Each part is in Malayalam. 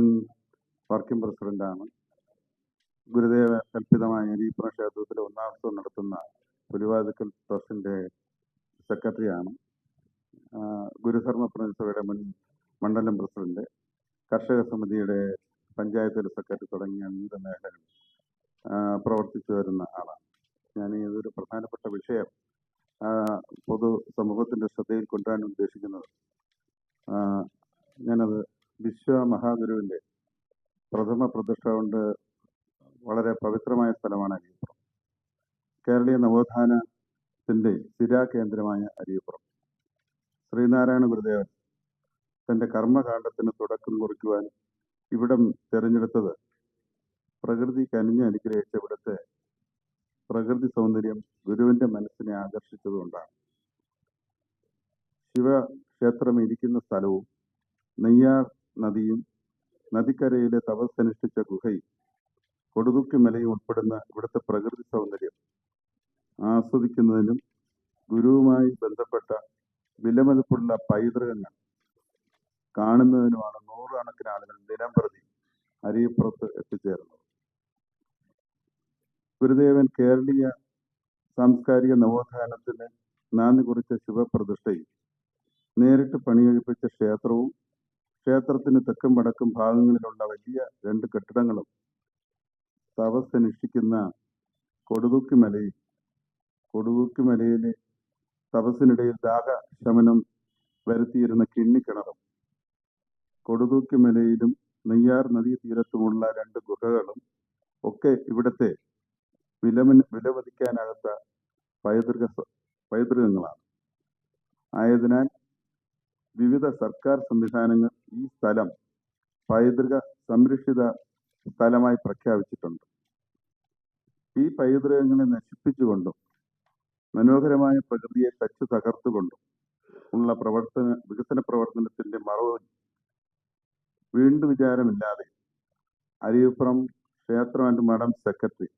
മുൻ വർക്കിംഗ് പ്രസിഡന്റാണ്. ഗുരുദേവ കൽപ്പിതമായ അരീപ്പുറം ക്ഷേത്രത്തിലെ ഒന്നാം നടത്തുന്ന പുലിവാതുക്കൽ ട്രസ്റ്റിന്റെ സെക്രട്ടറിയാണ്. ഗുരുധർമ്മ പ്രതിസഭയുടെ മുൻ മണ്ഡലം പ്രസിഡന്റ് കർഷക സമിതിയുടെ പഞ്ചായത്ത് സെക്രട്ടറി തുടങ്ങിയ വിവിധ മേഖലകളിൽ പ്രവർത്തിച്ചു വരുന്ന ആളാണ്. ഞാൻ ഇതൊരു പ്രധാനപ്പെട്ട വിഷയം പൊതു സമൂഹത്തിന്റെ ശ്രദ്ധയിൽ കൊണ്ടുവരാൻ ഉദ്ദേശിക്കുന്നത്. ഞാനത് വിശ്വ മഹാഗുരുവിന്റെ പ്രഥമ പ്രതിഷ്ഠ കൊണ്ട് വളരെ പവിത്രമായ സ്ഥലമാണ് അരിയപ്പുറം. കേരളീയ നവോത്ഥാനത്തിന്റെ സ്ഥിരാകേന്ദ്രമായ അരിയപ്പുറം. ശ്രീനാരായണ ഗുരുദേവൻ തന്റെ കർമ്മകാണ്ഡത്തിന് തുടക്കം കുറിക്കുവാൻ ഇവിടം തിരഞ്ഞെടുത്തത് പ്രകൃതി കനിഞ്ഞ് അനുഗ്രഹിച്ച ഇവിടുത്തെ പ്രകൃതി സൗന്ദര്യം ഗുരുവിന്റെ മനസ്സിനെ ആകർഷിച്ചതുകൊണ്ടാണ് ശിവക്ഷേത്രം ഇരിക്കുന്ന സ്ഥലവും നെയ്യാർ നദിയും നദിക്കരയിലെ തപസ്സനുഷ്ഠിച്ച ഗുഹയും കൊടുതുക്കി മലയും ഉൾപ്പെടുന്ന ഇവിടുത്തെ പ്രകൃതി സൗന്ദര്യം ആസ്വദിക്കുന്നതിനും ഗുരുവുമായി ബന്ധപ്പെട്ട വിലമതിപ്പുള്ള പൈതൃകങ്ങൾ കാണുന്നതിനുമാണ് നൂറുകണക്കിന് ആളുകൾ ദിനം പ്രതി അരിയപ്പുറത്ത് എത്തിച്ചേർന്നത്. ഗുരുദേവൻ കേരളീയ സാംസ്കാരിക നവോത്ഥാനത്തിന് നാന്ദി കുറിച്ച ശിവപ്രതിഷ്ഠയും നേരിട്ട് പണിയൊഴിപ്പിച്ച ക്ഷേത്രവും ക്ഷേത്രത്തിന് തെക്കും വടക്കും ഭാഗങ്ങളിലുള്ള വലിയ രണ്ട് കെട്ടിടങ്ങളും തപസ്സനുഷ്ഠിക്കുന്ന കൊടുതുക്കി മലയിൽ കൊടുതുക്കി മലയിലെ തപസ്സിനിടയിൽ ദാഹ ശമനം വരുത്തിയിരുന്ന കിണ്ണിക്കിണറും കൊടുതൂക്കിമലയിലും നെയ്യാർ നദീ തീരത്തുമുള്ള രണ്ട് ഗുഹകളും ഒക്കെ ഇവിടത്തെ വിലമിന് വിലമതിക്കാനാകാത്ത പൈതൃക പൈതൃകങ്ങളാണ്. ആയതിനാൽ വിവിധ സർക്കാർ സംവിധാനങ്ങൾ ഈ സ്ഥലം പൈതൃക സംരക്ഷിത സ്ഥലമായി പ്രഖ്യാപിച്ചിട്ടുണ്ട്. ഈ പൈതൃകങ്ങളെ നശിപ്പിച്ചുകൊണ്ടും മനോഹരമായ പ്രകൃതിയെ തച്ചു തകർത്തുകൊണ്ടും ഉള്ള പ്രവർത്തന വികസന പ്രവർത്തനത്തിന്റെ മറവ് വീണ്ടും വിചാരമില്ലാതെ അരിയപ്പുറം ക്ഷേത്രം ആൻഡ് മഠം സെക്രട്ടറി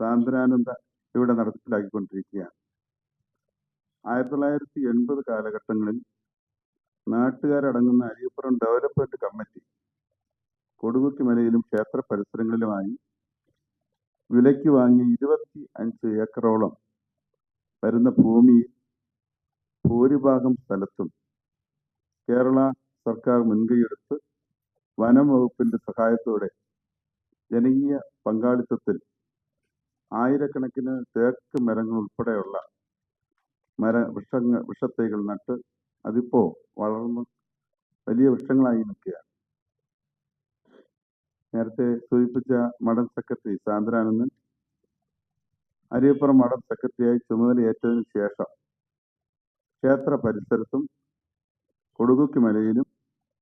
സാന്ദ്രാനന്ദ ഇവിടെ നടപ്പിലാക്കിക്കൊണ്ടിരിക്കുകയാണ്. ആയിരത്തി തൊള്ളായിരത്തി എൺപത് കാലഘട്ടങ്ങളിൽ നാട്ടുകാരടങ്ങുന്ന അരിയപ്പുറം ഡെവലപ്മെന്റ് കമ്മിറ്റി കൊടുകുത്തി മലയിലും ക്ഷേത്ര പരിസരങ്ങളിലുമായി വിലയ്ക്ക് വാങ്ങി ഇരുപത്തി അഞ്ച് ഏക്കറോളം വരുന്ന ഭൂമി ഭൂരിഭാഗം സ്ഥലത്തും കേരള സർക്കാർ മുൻകൈയെടുത്ത് വനം വകുപ്പിന്റെ സഹായത്തോടെ ജനകീയ പങ്കാളിത്തത്തിൽ ആയിരക്കണക്കിന് തേക്ക് മരങ്ങൾ ഉൾപ്പെടെയുള്ള മര വൃക്ഷങ്ങൾ വൃക്ഷത്തൈകൾ നട്ട് അതിപ്പോ വളർന്ന് വലിയ വൃക്ഷങ്ങളായി നിൽക്കുകയാണ്. നേരത്തെ സൂചിപ്പിച്ച മഠം സെക്രട്ടറി സാന്ദ്രാനന്ദൻ അരിയപ്പുറം മഠം സെക്രട്ടറിയായി ചുമതലയേറ്റതിനു ശേഷം ക്ഷേത്ര പരിസരത്തും കൊടുതുക്കി മലയിലും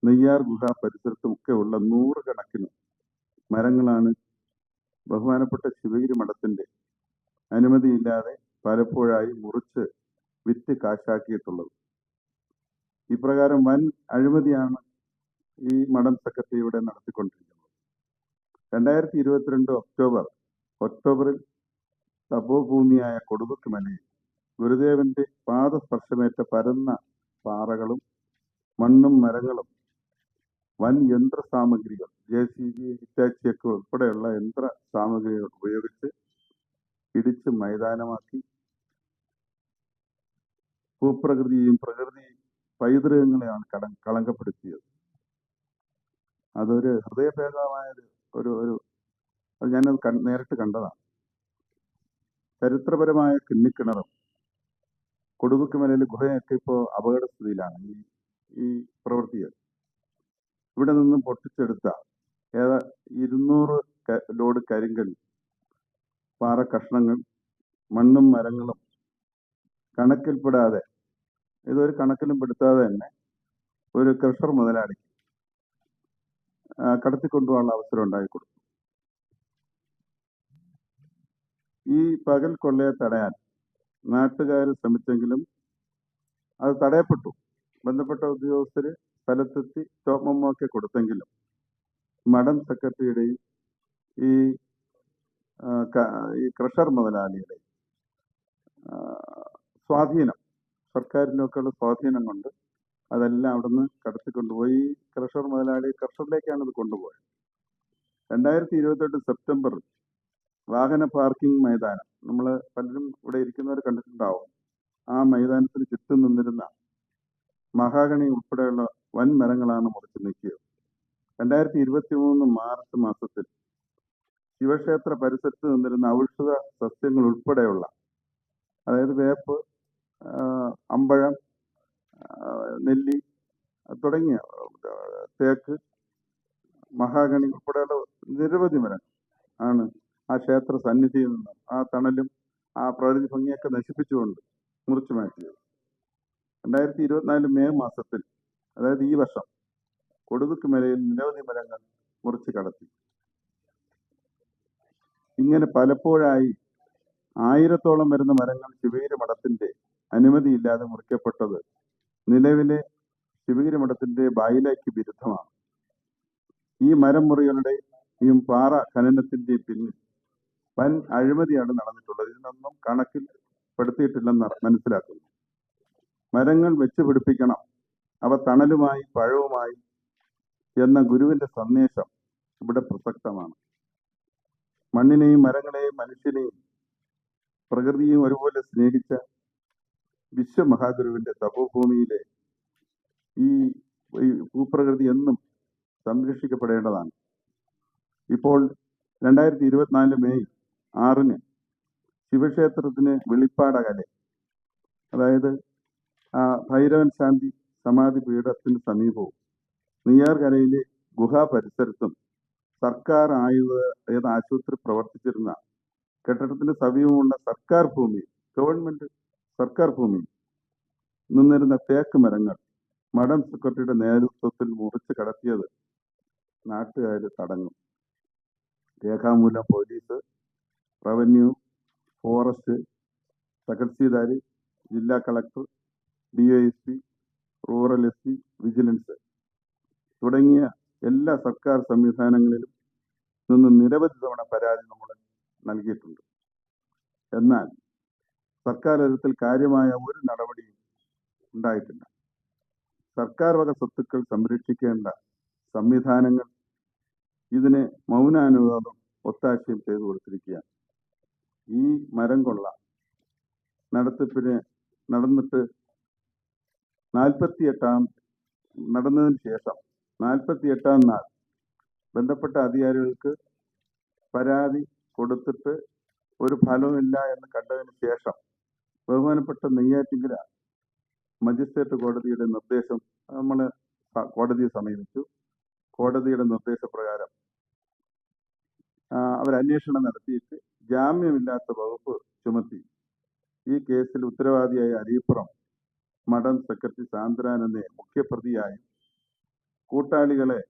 നെയ്യാർ ഗുഹ പരിസരത്തും ഒക്കെ ഉള്ള നൂറുകണക്കിന് മരങ്ങളാണ് ബഹുമാനപ്പെട്ട ശിവഗിരി മഠത്തിന്റെ അനുമതിയില്ലാതെ പലപ്പോഴായി മുറിച്ച് വിറ്റ് കാശാക്കിയിട്ടുള്ളത്. ഇപ്രകാരം വൻ അഴിമതിയാണ് ഈ മഠം സെക്രട്ടറി ഇവിടെ നടത്തിക്കൊണ്ടിരിക്കുന്നത്. രണ്ടായിരത്തി ഇരുപത്തിരണ്ട് ഒക്ടോബർ ഒക്ടോബറിൽ തപോഭൂമിയായ കൊടുവക്ക് മലയിൽ ഗുരുദേവന്റെ പാദസ്പർശമേറ്റ പരന്ന പാറകളും മണ്ണും മരങ്ങളും വൻ യന്ത്ര സാമഗ്രികൾ ജെ സി ബി ഹിറ്റാച്ചിയൊക്കെ ഉൾപ്പെടെയുള്ള യന്ത്ര സാമഗ്രികൾ ഉപയോഗിച്ച് ഇടിച്ച് മൈതാനമാക്കി. ഭൂപ്രകൃതിയെയും പ്രകൃതി പൈതൃകങ്ങളെയാണ് കട കളങ്കപ്പെടുത്തിയത്. അതൊരു ഹൃദയഭേദമായ ഒരു ഒരു അത് ഞാനത് കൺ നേരിട്ട് കണ്ടതാണ്. ചരിത്രപരമായ കിണ്ണിക്കിണറും കൊടുതുക്കുമലയിൽ ഗുഹയൊക്കെ ഇപ്പോൾ അപകടസ്ഥിതിയിലാണ് ഈ ഈ പ്രവൃത്തികൾ. ഇവിടെ നിന്നും പൊട്ടിച്ചെടുത്ത ഏതാ ഇരുന്നൂറ് ലോഡ് കരിങ്കൽ പാറ കഷ്ണങ്ങൾ മണ്ണും മരങ്ങളും കണക്കിൽപ്പെടാതെ ഇതൊരു കണക്കിലും പെടുത്താതെ തന്നെ ഒരു ക്രഷർ മുതലാളി കടത്തിക്കൊണ്ടുപോകാനുള്ള അവസരം ഉണ്ടാക്കി കൊടുക്കും ഈ പകൽ കൊള്ളയെ തടയാൻ നാട്ടുകാർ ശ്രമിച്ചെങ്കിലും അത് തടയപ്പെട്ടു. ബന്ധപ്പെട്ട ഉദ്യോഗസ്ഥര് സ്ഥലത്തെത്തി സ്റ്റോപ്പ് മെമ്മോ ഒക്കെ കൊടുത്തെങ്കിലും മഠം സെക്രട്ടറിയുടെയും ഈ ഈ ക്രഷർ മുതലാളിയുടെ ആ, സ്വാധീനം സർക്കാരിന്റെ ഒക്കെയുള്ള സ്വാധീനം കൊണ്ട് അതെല്ലാം അവിടുന്ന് കടത്തിക്കൊണ്ടുപോയി. ക്രഷർ മുതലാളി ക്രഷറിലേക്കാണ് ഇത് കൊണ്ടുപോയത്. രണ്ടായിരത്തി ഇരുപത്തെട്ട് സെപ്റ്റംബറിൽ വാഹന പാർക്കിംഗ് മൈതാനം നമ്മൾ പലരും ഇവിടെ ഇരിക്കുന്നവർ കണ്ടിട്ടുണ്ടാവും. ആ മൈതാനത്തിന് ചുറ്റും നിന്നിരുന്ന മഹാഗണി ഉൾപ്പെടെയുള്ള വൻ മരങ്ങളാണ് മുറിച്ച് നീക്കിയത്. രണ്ടായിരത്തി ഇരുപത്തി മൂന്ന് മാർച്ച് മാസത്തിൽ ശിവക്ഷേത്ര പരിസരത്ത് നിന്നിരുന്ന ഔഷധ സസ്യങ്ങൾ ഉൾപ്പെടെയുള്ള അതായത് വേപ്പ് അമ്പഴം നെല്ലി തുടങ്ങിയ തേക്ക് മഹാഗണി ഉൾപ്പെടെയുള്ള നിരവധി മരങ്ങൾ ആണ് ആ ക്ഷേത്ര സന്നിധിയിൽ നിന്ന് ആ തണലും ആ പ്രകൃതി ഭംഗിയൊക്കെ നശിപ്പിച്ചുകൊണ്ട് മുറിച്ചു മാറ്റിയത്. രണ്ടായിരത്തി ഇരുപത്തിനാല് മെയ് മാസത്തിൽ അതായത് ഈ വർഷം കൊടുതുക്കുമലയിൽ നിരവധി മരങ്ങൾ മുറിച്ച് കടത്തി. ഇങ്ങനെ പലപ്പോഴായി ആയിരത്തോളം വരുന്ന മരങ്ങൾ ശിവേരി മഠത്തിന്റെ അനുമതിയില്ലാതെ മുറിക്കപ്പെട്ടത് നിലവിലെ ശിവഗിരി മഠത്തിന്റെ ബായിലേക്ക് വിരുദ്ധമാണ്. ഈ മരം മുറികളുടെയും പാറ ഖനനത്തിന്റെയും പിന്നിൽ വൻ അഴിമതിയാണ് നടന്നിട്ടുള്ളത്. ഇതിനൊന്നും കണക്കിൽ പെടുത്തിയിട്ടില്ലെന്ന് മനസ്സിലാക്കുന്നു. മരങ്ങൾ വെച്ച് പിടിപ്പിക്കണം. അവ തണലുമായി പഴവുമായി എന്ന ഗുരുവിന്റെ സന്ദേശം ഇവിടെ പ്രസക്തമാണ്. മണ്ണിനെയും മരങ്ങളെയും മനുഷ്യനെയും പ്രകൃതിയും ഒരുപോലെ സ്നേഹിച്ച വിശ്വമഹാഗുരുവിന്റെ തപോഭൂമിയിലെ ഈ ഭൂപ്രകൃതി എന്നും സംരക്ഷിക്കപ്പെടേണ്ടതാണ്. ഇപ്പോൾ രണ്ടായിരത്തി ഇരുപത്തിനാല് മെയ് ആറിന് ശിവക്ഷേത്രത്തിന് വെളിപ്പാടകലെ അതായത് ഭൈരവൻ ശാന്തി സമാധി പീഠത്തിന് സമീപവും നെയ്യാർകരയിലെ ഗുഹാ പരിസരത്തും സർക്കാർ ഏത് ആശുപത്രി പ്രവർത്തിച്ചിരുന്ന കെട്ടിടത്തിന് സമീപമുള്ള സർക്കാർ ഭൂമി ഗവൺമെന്റ് സർക്കാർ ഭൂമി നിന്നിരുന്ന തേക്ക് മരങ്ങൾ മഡം സെക്രട്ടറിയുടെ നേതൃത്വത്തിൽ മുറിച്ച് കടത്തിയത് നാട്ടുകാർ തടഞ്ഞു. രേഖാമൂലം പോലീസ് റവന്യൂ ഫോറസ്റ്റ് തഹസീൽദാര് ജില്ലാ collector DYSP rural S P vigilance തുടങ്ങിയ എല്ലാ സർക്കാർ സംവിധാനങ്ങളിലും നിന്ന് നിരവധി തവണ പരാതി നമ്മൾ നൽകിയിട്ടുണ്ട്. എന്നാൽ സർക്കാർ തലത്തിൽ കാര്യമായ ഒരു നടപടിയും ഉണ്ടായിട്ടില്ല. സർക്കാർ വക സ്വത്തുക്കൾ സംരക്ഷിക്കേണ്ട സംവിധാനങ്ങൾ ഇതിന് മൗനാനുവാദം ഒത്താശയും ചെയ്തു കൊടുത്തിരിക്കുകയാണ്. ഈ മരം കൊള്ള നടത്തിപ്പിന് നടന്നിട്ട് നാൽപ്പത്തി എട്ടാം നടന്നതിന് ശേഷം നാൽപ്പത്തി എട്ടാം നാൾ ബന്ധപ്പെട്ട അധികാരികൾക്ക് പരാതി കൊടുത്തിട്ട് ഒരു ഫലവുമില്ല എന്ന് കണ്ടതിന് ശേഷം ബഹുമാനപ്പെട്ട നെയ്യാറ്റിങ്കര മജിസ്ട്രേറ്റ് കോടതിയുടെ നിർദ്ദേശം നമ്മൾ കോടതിയെ സമീപിച്ചു. കോടതിയുടെ നിർദ്ദേശപ്രകാരം അവരന്വേഷണം നടത്തിയിട്ട് ജാമ്യമില്ലാത്ത വകുപ്പ് ചുമത്തി. ഈ കേസിൽ ഉത്തരവാദിയായ അരീപ്പുറം മഠം സെക്രട്ടറി സാന്ദ്രാനന്ദെ മുഖ്യപ്രതിയായും കൂട്ടാളികളെ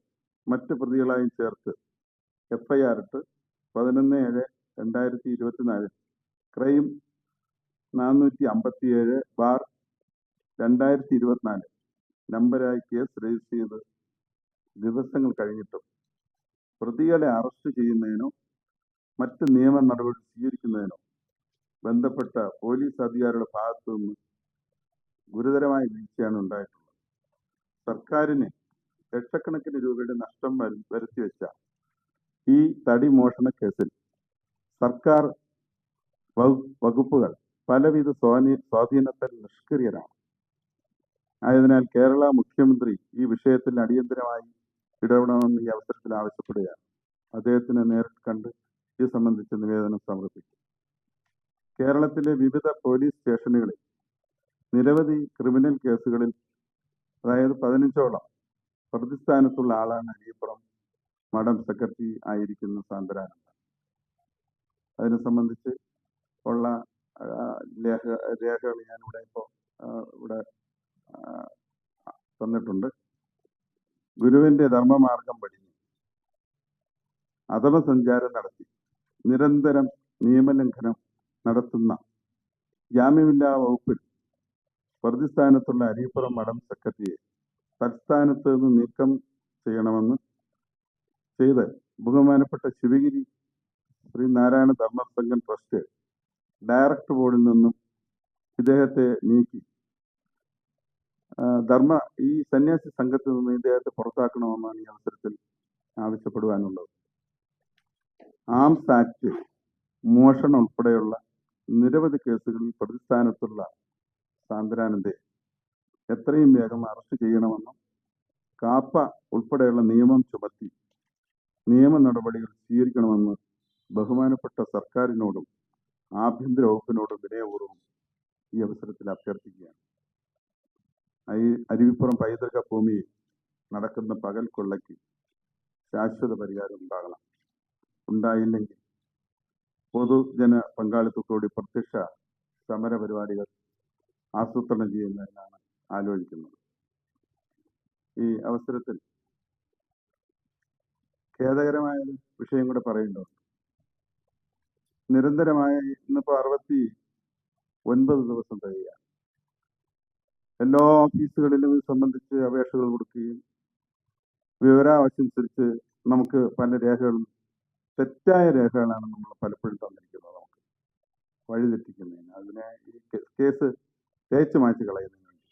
മറ്റ് പ്രതികളായും ചേർത്ത് എഫ്ഐആർ ഇട്ട് പതിനൊന്ന് ഏഴ് രണ്ടായിരത്തി ഇരുപത്തിനാലിൽ ക്രൈം നാനൂറ്റി അമ്പത്തിയേഴ് ബാർ രണ്ടായിരത്തി ഇരുപത്തിനാല് നമ്പരായി കേസ് രജിസ്റ്റർ ചെയ്ത് ദിവസങ്ങൾ കഴിഞ്ഞിട്ടും പ്രതികളെ അറസ്റ്റ് ചെയ്യുന്നതിനോ മറ്റ് നിയമ നടപടി സ്വീകരിക്കുന്നതിനോ ബന്ധപ്പെട്ട പോലീസ് അധികാരികളുടെ ഭാഗത്തു നിന്ന് ഗുരുതരമായ വീഴ്ചയാണ് ഉണ്ടായിട്ടുള്ളത്. സർക്കാരിന് ലക്ഷക്കണക്കിന് രൂപയുടെ നഷ്ടം വരു- വരുത്തിവെച്ച ഈ തടി മോഷണ കേസിൽ സർക്കാർ വകുപ്പുകൾ പലവിധ സ്വാധീ സ്വാധീനത്തിൽ നിഷ്ക്രിയരാണ് ആയതിനാൽ കേരള മുഖ്യമന്ത്രി ഈ വിഷയത്തിൽ അടിയന്തരമായി ഇടപെടണമെന്ന് ഈ അവസരത്തിൽ ആവശ്യപ്പെടുകയാണ്. അദ്ദേഹത്തിനെ നേരിട്ട് കണ്ട് ഇത് സംബന്ധിച്ച് നിവേദനം സമർപ്പിക്കും. കേരളത്തിലെ വിവിധ പോലീസ് സ്റ്റേഷനുകളിൽ നിരവധി ക്രിമിനൽ കേസുകളിൽ അതായത് പതിനഞ്ചോളം പ്രതിസ്ഥാനത്തുള്ള ആളാണ് അരിയപ്പുറം മഠം സെക്രട്ടറി ആയിരിക്കുന്ന സാന്ദ്രാനന്ദ അതിനെ സംബന്ധിച്ച് ഉള്ള ലേഖ രേഖകൾ ഞാനിവിടെ ഇപ്പോൾ ഇവിടെ തന്നിട്ടുണ്ട്. ഗുരുവിന്റെ ധർമ്മമാർഗം പഠിഞ്ഞു അഥവ സഞ്ചാരം നടത്തി. നിരന്തരം നിയമലംഘനം നടത്തുന്ന ജാമ്യമില്ലാ വകുപ്പിൽ പ്രതിസ്ഥാനത്തുള്ള അരിപ്പുറം മഠം സെക്രട്ടറിയെ തൽസ്ഥാനത്ത് നിന്ന് നീക്കം ചെയ്യണമെന്ന് ചെയ്ത് ബഹുമാനപ്പെട്ട ശിവഗിരി ശ്രീനാരായണ ധർമ്മസംഘം ട്രസ്റ്റ് ഡയറക്ടർ ബോർഡിൽ നിന്നും ഇദ്ദേഹത്തെ നീക്കി. ധർമ്മ ഈ സന്യാസി സംഘത്തിൽ നിന്ന് ഇദ്ദേഹത്തെ പുറത്താക്കണമെന്നാണ് ഈ അവസരത്തിൽ ആവശ്യപ്പെടുവാനുള്ളത്. ആംസ് ആക്ട് മോഷണം ഉൾപ്പെടെയുള്ള നിരവധി കേസുകളിൽ പ്രതിസ്ഥാനത്തുള്ള സാന്ദ്രാനന്ദെ എത്രയും വേഗം അറസ്റ്റ് ചെയ്യണമെന്നും കാപ്പ ഉൾപ്പെടെയുള്ള നിയമം ചുമത്തി നിയമ നടപടികൾ സ്വീകരിക്കണമെന്ന് ബഹുമാനപ്പെട്ട സർക്കാരിനോടും ആഭ്യന്തര വകുപ്പിനോട് വിനയപൂർവം ഈ അവസരത്തിൽ അഭ്യർത്ഥിക്കുകയാണ്. അരുവിപ്പുറം പൈതൃക ഭൂമിയിൽ നടക്കുന്ന പകൽ കൊള്ളയ്ക്ക് ശാശ്വത പരിഹാരം ഉണ്ടാകണം. ഉണ്ടായില്ലെങ്കിൽ പൊതുജന പങ്കാളിത്തത്തോടെ പ്രത്യക്ഷ സമര പരിപാടികൾ ആസൂത്രണം ചെയ്യുന്നതിനാണ് ആലോചിക്കുന്നത്. ഈ അവസരത്തിൽ ഖേദകരമായ വിഷയം കൂടെ പറയേണ്ടതുണ്ട് നിരന്തരമായ ഇന്നിപ്പോ അറുപത്തി ഒൻപത് ദിവസം കഴിയുക എല്ലാ ഓഫീസുകളിലും ഇത് സംബന്ധിച്ച് അപേക്ഷകൾ കൊടുക്കുകയും വിവരാവശ്യമനുസരിച്ച് നമുക്ക് പല രേഖകളും തെറ്റായ രേഖകളാണ് നമ്മൾ പലപ്പോഴും തന്നിരിക്കുന്നത് നമുക്ക് വഴിതെറ്റിക്കുന്നതിന്. അതിനെ ഈ കേസ് തേച്ച് മാറ്റി കളയുന്നതിന് വേണ്ടി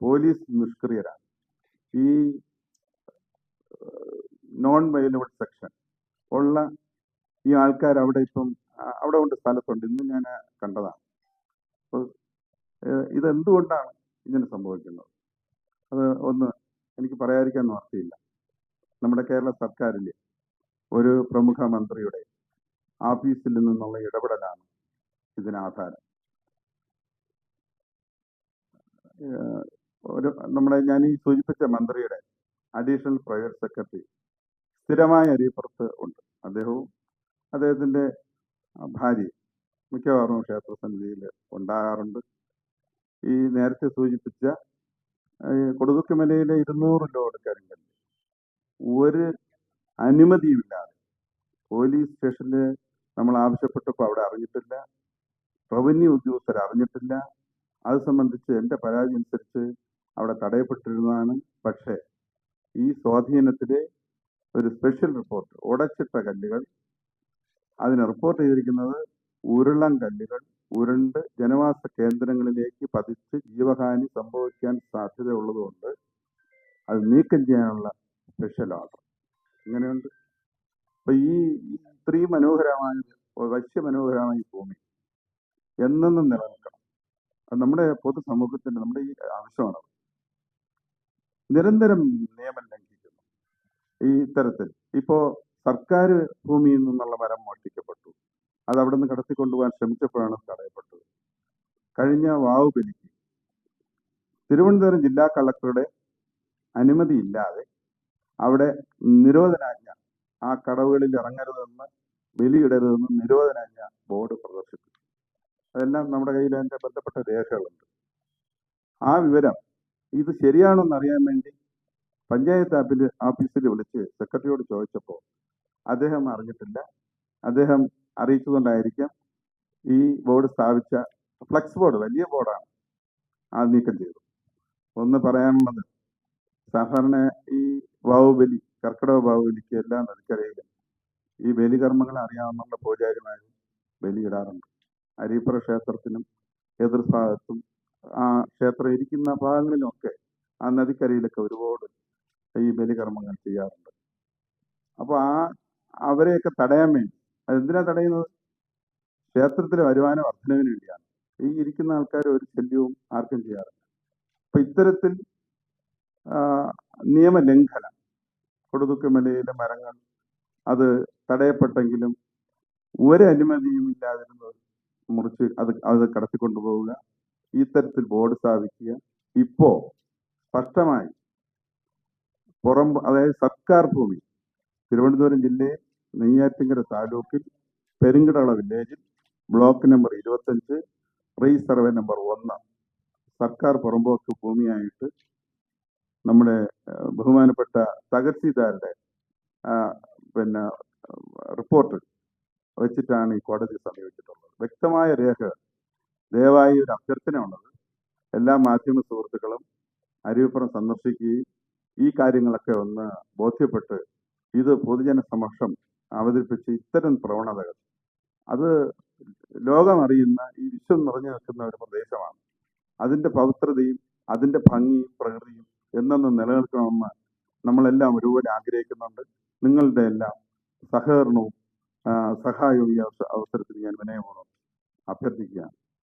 പോലീസ് നിഷ്ക്രിയരാണ്. ഈ നോൺ വയലബിൾ സെക്ഷൻ ഉള്ള ഈ ആൾക്കാർ അവിടെ ഇപ്പം അവിടെ ഉണ്ട് സ്ഥലത്തുണ്ട്. ഇന്ന് ഞാൻ കണ്ടതാണ്. അപ്പോൾ ഇതെന്തുകൊണ്ടാണ് ഇങ്ങനെ സംഭവിക്കുന്നത്? അത് ഒന്ന് എനിക്ക് പറയാതിരിക്കാൻ നിർത്തിയില്ല നമ്മുടെ കേരള സർക്കാരിൽ ഒരു പ്രമുഖ മന്ത്രിയുടെ ആഫീസിൽ നിന്നുള്ള ഇടപെടലാണ് ഇതിന് ആധാരം. ഒരു നമ്മുടെ ഞാൻ ഈ സൂചിപ്പിച്ച മന്ത്രിയുടെ അഡീഷണൽ പ്രൈവറ്റ് സെക്രട്ടറി സ്ഥിരമായ അരിപ്പുറത്ത് ഉണ്ട്. അദ്ദേഹവും അദ്ദേഹത്തിന്റെ ആ, ഭാര്യയും മിക്കവാറും ക്ഷേത്രസന്നിധിയിൽ ഉണ്ടാകാറുണ്ട്. ഈ നേരത്തെ സൂചിപ്പിച്ച കൊടുതുക്കമലയിലെ ഇരുന്നൂറ് ലോഡ് കരിങ്കല്ല്. ഒരു അനുമതിയുമില്ലാതെ പോലീസ് സ്റ്റേഷനിൽ നമ്മൾ ആവശ്യപ്പെട്ടപ്പോൾ അവിടെ അറിഞ്ഞിട്ടില്ല. റവന്യൂ ഉദ്യോഗസ്ഥർ അറിഞ്ഞിട്ടില്ല. അത് സംബന്ധിച്ച് എന്റെ പരാതി അനുസരിച്ച് അവിടെ തടയപ്പെട്ടിരുന്നതാണ്. പക്ഷേ ഈ സ്വാധീനത്തിലെ ഒരു സ്പെഷ്യൽ റിപ്പോർട്ട് ഉടച്ചിട്ട കല്ലുകൾ അതിന് റിപ്പോർട്ട് ചെയ്തിരിക്കുന്നത് ഉരുളൻ കല്ലുകൾ ഉരുണ്ട് ജനവാസ കേന്ദ്രങ്ങളിലേക്ക് പതിച്ച് ജീവഹാനി സംഭവിക്കാൻ സാധ്യതയുള്ളതുകൊണ്ട് അത് നീക്കം ചെയ്യാനുള്ള സ്പെഷ്യൽ ഓർഡർ ഇങ്ങനെയുണ്ട് അപ്പൊ ഈ ഇത്രയും മനോഹരമായ വശ്യ മനോഹരമായ ഭൂമി എന്നെന്നും നിലനിൽക്കണം. അത് നമ്മുടെ പൊതുസമൂഹത്തിന്റെ നമ്മുടെ ഈ ആവശ്യമാണ്. നിരന്തരം നിയമം ലംഘിക്കുന്നു. ഈ ഇത്തരത്തിൽ. ഇപ്പോ സർക്കാർ ഭൂമിയിൽ നിന്നുള്ള മരം മോഷ്ടിക്കപ്പെട്ടു. അത് അവിടെ നിന്ന് കടത്തിക്കൊണ്ടുപോകാൻ ശ്രമിച്ചപ്പോഴാണ് തടയപ്പെട്ടത്. കഴിഞ്ഞ വാവ് തിരുവനന്തപുരം ജില്ലാ കളക്ടറുടെ അനുമതിയില്ലാതെ അവിടെ നിരോധനാജ്ഞ ആ കടവുകളിൽ ഇറങ്ങരുതെന്ന് ബലിയിടരുതെന്ന് നിരോധനാജ്ഞ ബോർഡ് പ്രദർശിപ്പിച്ചു. അതെല്ലാം നമ്മുടെ കയ്യിൽ അതിന്റെ ബന്ധപ്പെട്ട രേഖകളുണ്ട്. ആ വിവരം ഇത് ശരിയാണോ എന്നറിയാൻ വേണ്ടി പഞ്ചായത്ത് ആപ്പിൽ ഓഫീസിൽ വിളിച്ച് സെക്രട്ടറിയോട് ചോദിച്ചപ്പോൾ അദ്ദേഹം അറിഞ്ഞിട്ടില്ല. അദ്ദേഹം അറിയിച്ചതുകൊണ്ടായിരിക്കാം ഈ ബോർഡ് സ്ഥാപിച്ച ഫ്ലക്സ് ബോർഡ് വലിയ ബോർഡാണ് ആ നീക്കം ചെയ്തു ഒന്ന് പറയാനുള്ളത് സാധാരണ ഈ ബാഹുബലി കർക്കിടക ബാഹുബലിക്ക് എല്ലാം നദിക്കരയിലും ഈ ബലികർമ്മങ്ങൾ അറിയാവുന്ന പൂജാരിമാരും ബലിയിടാറുണ്ട്. അരീപ്പുറ ക്ഷേത്രത്തിനും എതിർഭാഗത്തും ആ ക്ഷേത്രം ഇരിക്കുന്ന ഭാഗങ്ങളിലൊക്കെ ആ നദിക്കരയിലൊക്കെ ഒരുപാട് ഈ ബലികർമ്മങ്ങൾ ചെയ്യാറുണ്ട്. അപ്പോൾ ആ അവരെയൊക്കെ തടയാൻ വേണ്ടി. അതെന്തിനാ തടയുന്നത്? ക്ഷേത്രത്തിലെ വരുമാന വർധനവിന് വേണ്ടിയാണ്. ഈ ഇരിക്കുന്ന ആൾക്കാർ ഒരു ശല്യവും ആർക്കും ചെയ്യാറില്ല. അപ്പൊ ഇത്തരത്തിൽ നിയമലംഘനം കൊടുതുക്കമലയിലെ മരങ്ങൾ അത് തടയപ്പെട്ടെങ്കിലും ഒരു അനുമതിയും ഇല്ലാതിരുന്നത് മുറിച്ച് അത് അത് കടത്തിക്കൊണ്ടുപോവുക ഈ തരത്തിൽ ബോർഡ് സ്ഥാപിക്കുക. ഇപ്പോ സ്പഷ്ടമായി പുറം അതായത് സർക്കാർ ഭൂമി തിരുവനന്തപുരം ജില്ലയിൽ നെയ്യാറ്റിങ്കര താലൂക്കിൽ പെരുങ്കിടള വില്ലേജിൽ ബ്ലോക്ക് നമ്പർ ഇരുപത്തഞ്ച് റീ സർവേ നമ്പർ ഒന്ന്. സർക്കാർ പുറമ്പോക്ക് ഭൂമിയായിട്ട് നമ്മുടെ ബഹുമാനപ്പെട്ട തഹസീൽദാരുടെ പിന്നെ റിപ്പോർട്ട് വെച്ചിട്ടാണ് ഈ കോടതി സമീപിച്ചിട്ടുള്ളത്. വ്യക്തമായ രേഖ ദയവായി ഒരു അഭ്യർത്ഥന ഉള്ളത്. എല്ലാ മാധ്യമ സുഹൃത്തുക്കളും അരുവിപ്പുറം സന്ദർശിക്കുകയും ഈ കാര്യങ്ങളൊക്കെ ഒന്ന് ബോധ്യപ്പെട്ട് ഇത് പൊതുജന സമക്ഷം അവതരിപ്പിച്ച ഇത്തരം പ്രവണതകൾ. അത് ലോകമറിയുന്ന ഈ വിശ്വം നിറഞ്ഞു നിൽക്കുന്ന ഒരു പ്രദേശമാണ്. അതിന്റെ പവിത്രതയും അതിന്റെ ഭംഗിയും പ്രകൃതിയും എന്നെന്നും നിലനിൽക്കണമെന്ന് നമ്മളെല്ലാം ഒരുപോലെ ആഗ്രഹിക്കുന്നുണ്ട്. നിങ്ങളുടെ എല്ലാം സഹകരണവും സഹായവും ഈ അവസരത്തിൽ ഞാൻ വിനയപൂർവം അഭ്യർത്ഥിക്കുകയാണ്.